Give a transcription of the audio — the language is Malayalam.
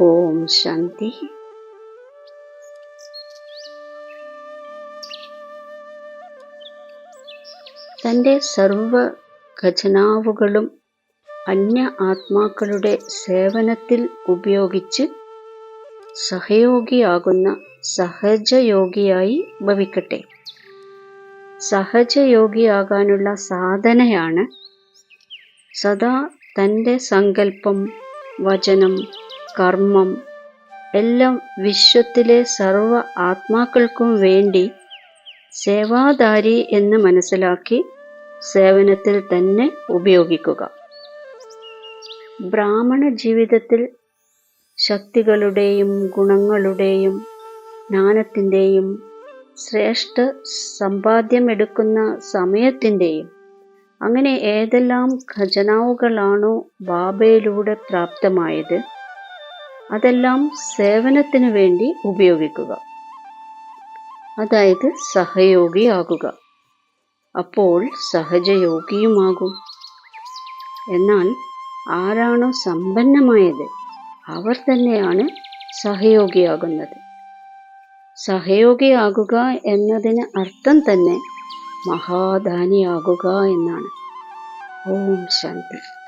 ഓം ശാന്തി. തന്റെ സർവ ഖജനാവുകളും അന്യ ആത്മാക്കളുടെ സേവനത്തിൽ ഉപയോഗിച്ച് സഹയോഗിയാകുന്ന സഹജയോഗിയായി ഭവിക്കട്ടെ. സഹജയോഗിയാകാനുള്ള സാധനയാണ് സദാ തന്റെ സങ്കല്പം വചനം കർമ്മം. എല്ലാം വിശ്വത്തിലെ സർവ ആത്മാക്കൾക്കും വേണ്ടി സേവാധാരി എന്ന് മനസ്സിലാക്കി സേവനത്തിൽ തന്നെ ഉപയോഗിക്കുക. ബ്രാഹ്മണ ജീവിതത്തിൽ ശക്തികളുടെയും ഗുണങ്ങളുടെയും ജ്ഞാനത്തിന്റെയും ശ്രേഷ്ഠ സമ്പാദ്യമെടുക്കുന്ന സമയത്തിന്റെയും അങ്ങനെ ഏതെല്ലാം ഖജനാവുകളാണോ ബാബയിലൂടെ പ്രാപ്തമായത്? അതെല്ലാം സേവനത്തിനു വേണ്ടി ഉപയോഗിക്കുക. അതായത് സഹയോഗിയാകുക അപ്പോൾ സഹജയോഗിയുമാകും. എന്നാൽ ആരാണോ സമ്പന്നമായത് അവർ തന്നെയാണ് സഹയോഗിയാകുന്നത്. സഹയോഗിയാകുക എന്നതിന് അർത്ഥം തന്നെ മഹാദാനിയാകുക എന്നാണ്. ഓം ശാന്തി.